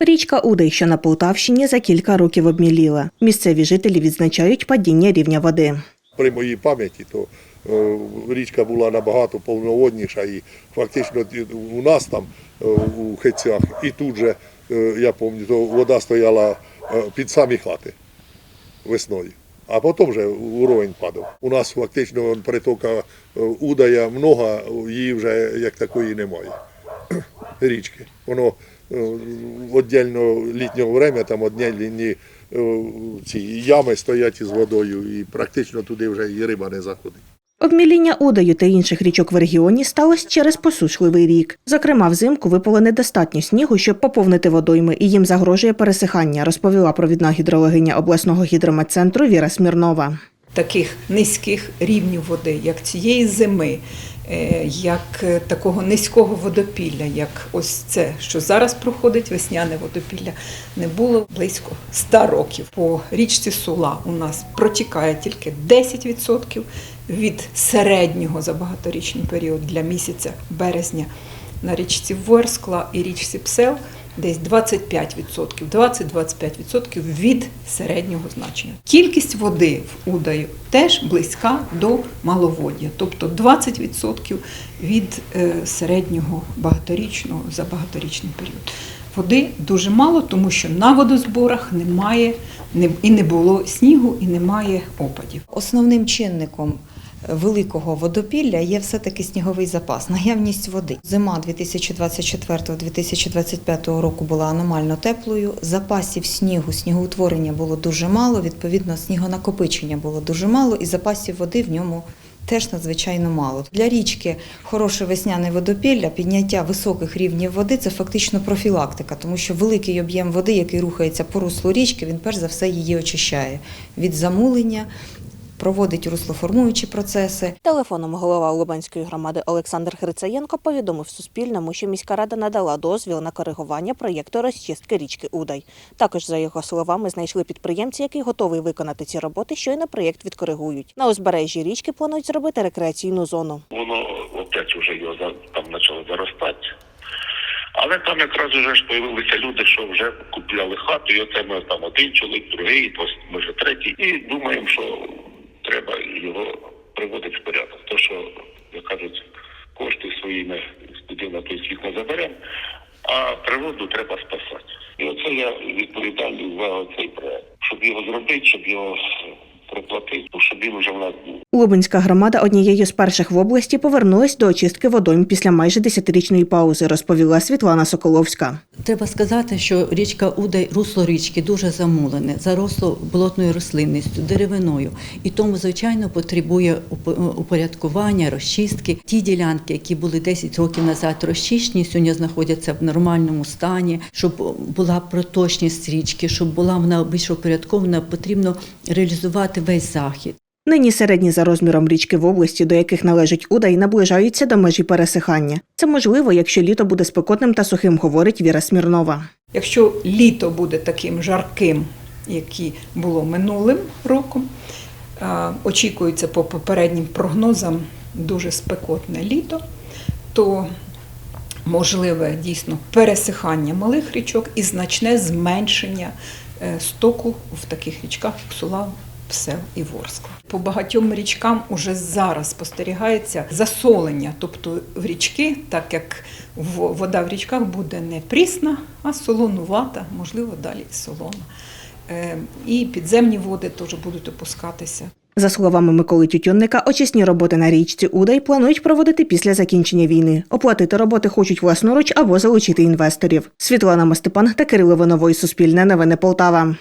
Річка Удай, що на Полтавщині, за кілька років обміліла. Місцеві жителі відзначають падіння рівня води. при моїй пам'яті, то е, річка була набагато повноводніша і фактично у нас там е, у Хецях, і тут же, е, я пам'ятаю, вода стояла під самі хати весною. А потім вже уровень падав. У нас фактично притока Удая много, її вже як такої немає. Річки. Воно е, віддільно літнього время, там одні е, ці ями стоять із водою, і практично туди вже і риба не заходить. Обміління Удаю та інших річок в регіоні сталося через посушливий рік. Зокрема, взимку випало недостатньо снігу, щоб поповнити водойми, і їм загрожує пересихання, розповіла провідна гідрологиня обласного гідрометцентру Віра Смірнова. таких низьких рівнів води, як цієї зими, як е, такого низького водопілля, як ось це, що зараз проходить весняне водопілля, не було близько 100 років. По річці Сула у нас протікає тільки 10% від середнього за багаторічний період для місяця березня на річці Ворскла і річці Псел десь 25%, 20-25% від середнього значення. Кількість води в Удаю теж близька до маловоддя, тобто 20% від е, середнього багаторічного за багаторічний період. Води дуже мало, тому що на водозборах немає і не було снігу, і немає опадів. Основним чинником великого водопілля є все-таки сніговий запас, наявність води. Зима 2024-2025 року була аномально теплою. Запасів снігу, снігоутворення було дуже мало. Відповідно, снігонакопичення було дуже мало, і запасів води в ньому. Теж надзвичайно мало для річки хороше весняне водопілля, підняття високих рівнів води це фактично профілактика, тому що великий об'єм води, який рухається по руслу річки, він перш за все її очищає від замулення, проводить руслоформуючі процеси. Телефоном голова Лубенської громади Олександр Грицаєнко повідомив Суспільному, що міська рада надала дозвіл на коригування проєкту розчистки річки Удай. Також, за його словами, знайшли підприємця, який готовий виконати ці роботи, щойно проєкт відкоригують. На узбережжі річки планують зробити рекреаційну зону. воно опять уже його за- там почало заростати. Але там якраз вже ж появилися люди, що вже купляли хату, і оце ми там один чоловік, другий, пос- може третій. І думаємо, що його приводить в порядок. То, що, як кажуть, кошти свої не туди на той світ не заберемо, а природу треба спасати. І оце я відповідальний за цей проект. Щоб його зробити, щоб його проплатити, щоб він вже в нас був. Лубенська громада однією з перших в області повернулась до очистки водойм після майже десятирічної паузи, розповіла Світлана Соколовська. Треба сказати, що річка Удай, русло річки дуже замулене, заросло болотною рослинністю, деревиною. І тому, звичайно, потребує уп- упорядкування, розчистки. Ті ділянки, які були 10 років назад розчищені, сьогодні знаходяться в нормальному стані, щоб була проточність річки, щоб була вона більш упорядкована, потрібно реалізувати весь захід. Нині середні за розміром річки в області, до яких належить Удай, наближаються до межі пересихання. Це можливо, якщо літо буде спекотним та сухим, говорить Віра Смірнова. Якщо літо буде таким жарким, яке було минулим роком, очікується по попереднім прогнозам дуже спекотне літо, то можливе дійсно пересихання малих річок і значне зменшення е, стоку в таких річках, як Сула, Псел і Ворскла. По багатьом річкам уже зараз спостерігається засолення, тобто в річки, так як вода в річках буде не прісна, а солонувата, можливо, далі солона. Е, І підземні води теж будуть опускатися. За словами Миколи Тютюнника, очисні роботи на річці Удай планують проводити після закінчення війни. Оплатити роботи хочуть власноруч або залучити інвесторів. Світлана Мастепан та Кирило Виновой. Суспільне новини Полтава.